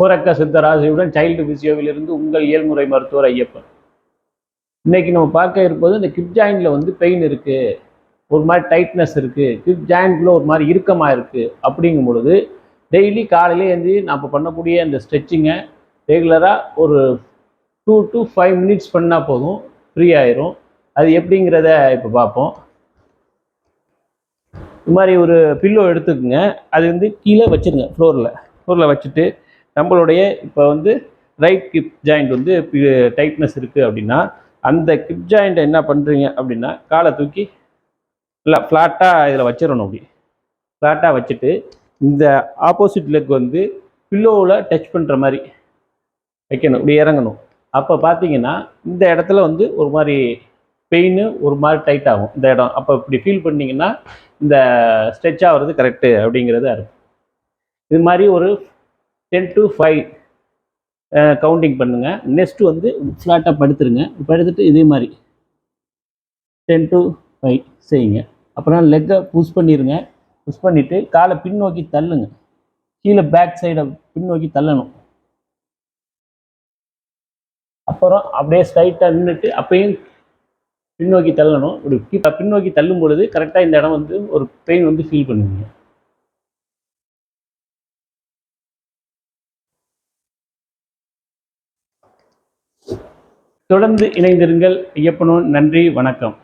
Gorakka சித்தராசியுடன் child பிசியோவிலிருந்து உங்கள் இயல்முறை மருத்துவர் ஐயப்பன். இன்னைக்கு நம்ம பார்க்க இருப்பது இந்த கிப் ஜாயின்ல வந்து பெயின் இருக்கு ஒரு மாதிரி டைட்னஸ் இருக்கு கிப் ஜாயின்ட்ல ஒரு மாதிரி இறுக்கமாக இருக்கு அப்படிங்கும் பொழுது டெய்லி காலையிலே எழுந்து நம்ம பண்ணக்கூடிய அந்த ஸ்ட்ரெச்சிங்கை ரெகுலராக ஒரு டூ டு ஃபைவ் மினிட்ஸ் பண்ணால் போதும் ஃப்ரீ ஆயிரும். அது எப்படிங்கிறத இப்போ பார்ப்போம். இது மாதிரி ஒரு பில்லோ எடுத்துக்கோங்க. அது வந்து கீழே வச்சுருங்க ஃப்ளோரில் ஃப்ளோரில் வச்சுட்டு நம்மளுடைய இப்போ வந்து ரைட் கிப் ஜாயிண்ட் வந்து டைட்னஸ் இருக்குது அப்படின்னா அந்த கிப் ஜாயிண்ட்டை என்ன பண்ணுறீங்க அப்படின்னா காலை தூக்கி இல்லை ஃப்ளாட்டாக இதில் வச்சிடணும் அப்படி. ஃப்ளாட்டாக வச்சுட்டு இந்த ஆப்போசிட் லெக் வந்து பில்லோவில் டச் பண்ணுற மாதிரி வைக்கணும். இப்படி இறங்கணும். அப்போ பார்த்தீங்கன்னா இந்த இடத்துல வந்து ஒரு மாதிரி பெயின் ஒரு மாதிரி டைட் ஆகும் இந்த இடம். அப்போ இப்படி ஃபீல் பண்ணிங்கன்னா இந்த ஸ்ட்ரெச் ஆகிறது கரெக்டு அப்படிங்கிறது அர்த்தம் இது மாதிரி ஒரு டென் டு ஃபைவ் கவுண்டிங் பண்ணுங்கள் நெக்ஸ்ட் வந்து ஃப்ளாட்டாக படுத்துருங்க. படுத்துட்டு இதே மாதிரி. டென் டு ஃபைவ் செய்யுங்க. அப்புறம் லெக்கை புஷ் பண்ணிடுங்க புஷ் பண்ணிவிட்டு காலை பின்னோக்கி தள்ளுங்க. கீழே பேக் சைடை பின்னோக்கி தள்ளணும். அப்புறம் அப்படியே ஸ்ட்ரைட்டாக நின்றுட்டு அப்பயும் பின்னோக்கி தள்ளணும். இப்படி பின்னோக்கி தள்ளும் பொழுது கரெக்டாக இந்த இடம் வந்து ஒரு பெயின் வந்து ஃபீல் பண்ணுவீங்க. தொடர்ந்து இணைந்திருங்கள். ஐயப்பனோன் நன்றி வணக்கம்.